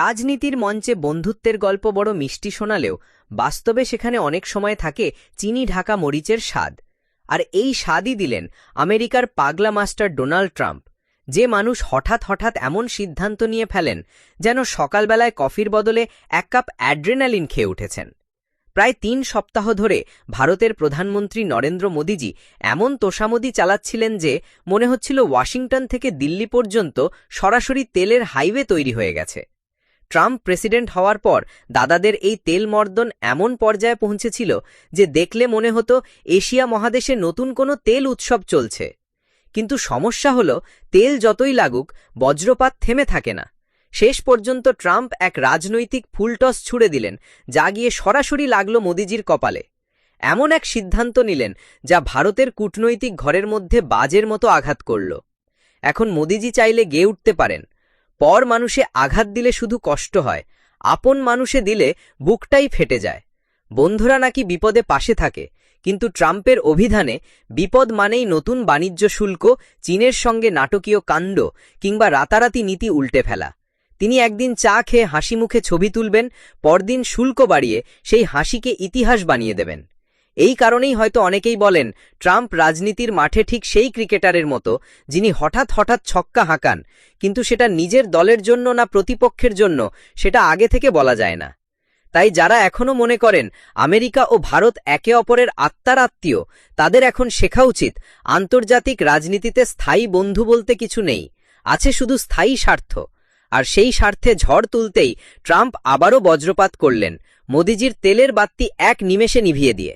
রাজনীতির মঞ্চে বন্ধুত্বের গল্প বড় মিষ্টি শোনালেও বাস্তবে সেখানে অনেক সময় থাকে চিনি ঢাকা মরিচের স্বাদ। আর এই স্বাদই দিলেন আমেরিকার পাগলা মাস্টার ডোনাল্ড ট্রাম্প। যে মানুষ হঠাৎ হঠাৎ এমন সিদ্ধান্ত নিয়ে ফেলেন যেন সকালবেলায় কফির বদলে এক কাপ অ্যাড্রেনালিন খেয়ে উঠেছেন। প্রায় তিন সপ্তাহ ধরে ভারতের প্রধানমন্ত্রী নরেন্দ্র মোদীজি এমন তোষামদি চালাচ্ছিলেন যে মনে হচ্ছিল ওয়াশিংটন থেকে দিল্লি পর্যন্ত সরাসরি তেলের হাইওয়ে তৈরি হয়ে গেছে। ট্রাম্প প্রেসিডেন্ট হওয়ার পর দাদাদের এই তেল মর্দন এমন পর্যায়ে পৌঁছেছিল যে দেখলে মনে হতো এশিয়া মহাদেশে নতুন কোনো তেল উৎসব চলছে। কিন্তু সমস্যা হল, তেল যতই লাগুক, বজ্রপাত থেমে থাকে না। শেষ পর্যন্ত ট্রাম্প এক রাজনৈতিক ফুলটস ছুড়ে দিলেন, যা গিয়ে সরাসরি লাগল মোদিজির কপালে। এমন এক সিদ্ধান্ত নিলেন, যা ভারতের কূটনৈতিক ঘরের মধ্যে বাজের মতো আঘাত করল। এখন মোদিজি চাইলে গেয়ে উঠতে পারেন। পর মানুষে আঘাত দিলে শুধু কষ্ট হয়, আপন মানুষে দিলে বুকটাই ফেটে যায়। বন্ধুরা নাকি বিপদে পাশে থাকে, কিন্তু ট্রাম্পের অভিধানে বিপদ মানেই নতুন বাণিজ্য শুল্ক, চীনের সঙ্গে নাটকীয় কাণ্ড কিংবা রাতারাতি নীতি উল্টে ফেলা। তিনি একদিন চা খেয়ে হাসি মুখে ছবি তুলবেন, পরদিন শুল্ক বাড়িয়ে সেই হাসিকে ইতিহাস বানিয়ে দেবেন। এই কারণেই হয়তো অনেকেই বলেন, ট্রাম্প রাজনীতির মাঠে ঠিক সেই ক্রিকেটারের মতো, যিনি হঠাৎ হঠাৎ ছক্কা হাঁকান। কিন্তু সেটা নিজের দলের জন্য না প্রতিপক্ষের জন্য, সেটা আগে থেকে বলা যায় না। তাই যারা এখনও মনে করেন, আমেরিকা ও ভারত একে অপরের আত্মার আত্মীয়, তাদের এখন শেখা উচিত, আন্তর্জাতিক রাজনীতিতে স্থায়ী বন্ধু বলতে কিছু নেই, আছে শুধু স্থায়ী স্বার্থ। আর সেই স্বার্থে ঝড় তুলতেই ট্রাম্প আবারও বজ্রপাত করলেন, মোদিজির তেলের বাত্তি এক নিমেষে নিভিয়ে দিয়ে।